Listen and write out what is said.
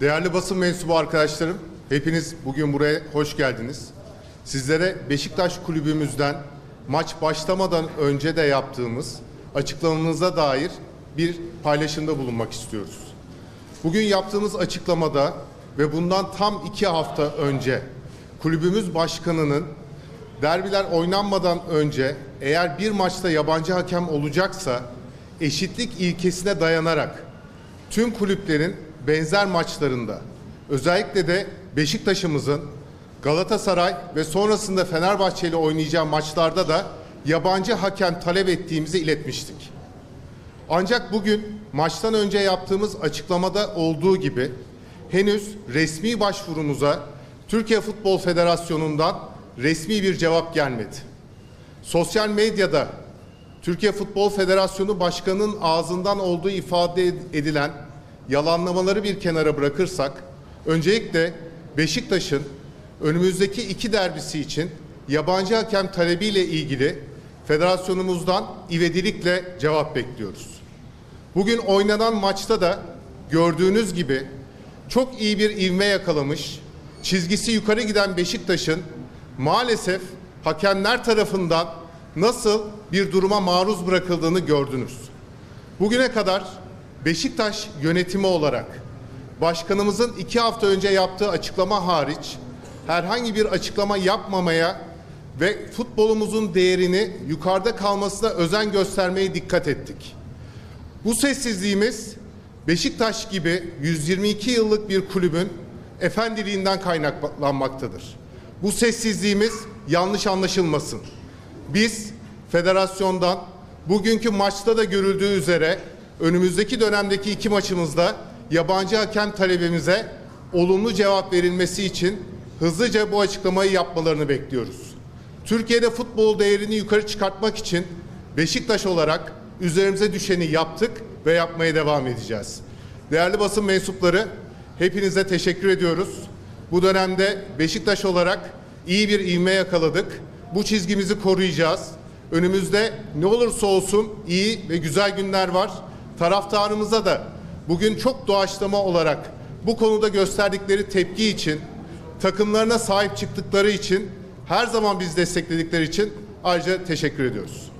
Değerli basın mensubu arkadaşlarım, hepiniz bugün buraya hoş geldiniz. Sizlere Beşiktaş kulübümüzden maç başlamadan önce de yaptığımız açıklamamıza dair bir paylaşımda bulunmak istiyoruz. Bugün yaptığımız açıklamada ve bundan tam iki hafta önce kulübümüz başkanının derbiler oynanmadan önce eğer bir maçta yabancı hakem olacaksa eşitlik ilkesine dayanarak tüm kulüplerin benzer maçlarında özellikle de Beşiktaş'ımızın Galatasaray ve sonrasında Fenerbahçe ile oynayacağı maçlarda da yabancı hakem talep ettiğimizi iletmiştik. Ancak bugün maçtan önce yaptığımız açıklamada olduğu gibi henüz resmi başvurumuza Türkiye Futbol Federasyonu'ndan resmi bir cevap gelmedi. Sosyal medyada Türkiye Futbol Federasyonu Başkanı'nın ağzından olduğu ifade edilen yalanlamaları bir kenara bırakırsak, öncelikle Beşiktaş'ın önümüzdeki iki derbisi için yabancı hakem talebiyle ilgili federasyonumuzdan ivedilikle cevap bekliyoruz. Bugün oynanan maçta da gördüğünüz gibi çok iyi bir ivme yakalamış, çizgisi yukarı giden Beşiktaş'ın maalesef hakemler tarafından nasıl bir duruma maruz bırakıldığını gördünüz. Bugüne kadar Beşiktaş yönetimi olarak başkanımızın iki hafta önce yaptığı açıklama hariç herhangi bir açıklama yapmamaya ve futbolumuzun değerini yukarıda kalmasına özen göstermeye dikkat ettik. Bu sessizliğimiz Beşiktaş gibi 122 yıllık bir kulübün efendiliğinden kaynaklanmaktadır. Bu sessizliğimiz yanlış anlaşılmasın. Biz federasyondan bugünkü maçta da görüldüğü üzere önümüzdeki dönemdeki iki maçımızda yabancı hakem talebimize olumlu cevap verilmesi için hızlıca bu açıklamayı yapmalarını bekliyoruz. Türkiye'de futbol değerini yukarı çıkartmak için Beşiktaş olarak üzerimize düşeni yaptık ve yapmaya devam edeceğiz. Değerli basın mensupları, hepinize teşekkür ediyoruz. Bu dönemde Beşiktaş olarak iyi bir ivme yakaladık. Bu çizgimizi koruyacağız. Önümüzde ne olursa olsun iyi ve güzel günler var. Taraftarımıza da bugün çok doğaçlama olarak bu konuda gösterdikleri tepki için, takımlarına sahip çıktıkları için, her zaman biz destekledikleri için ayrıca teşekkür ediyoruz.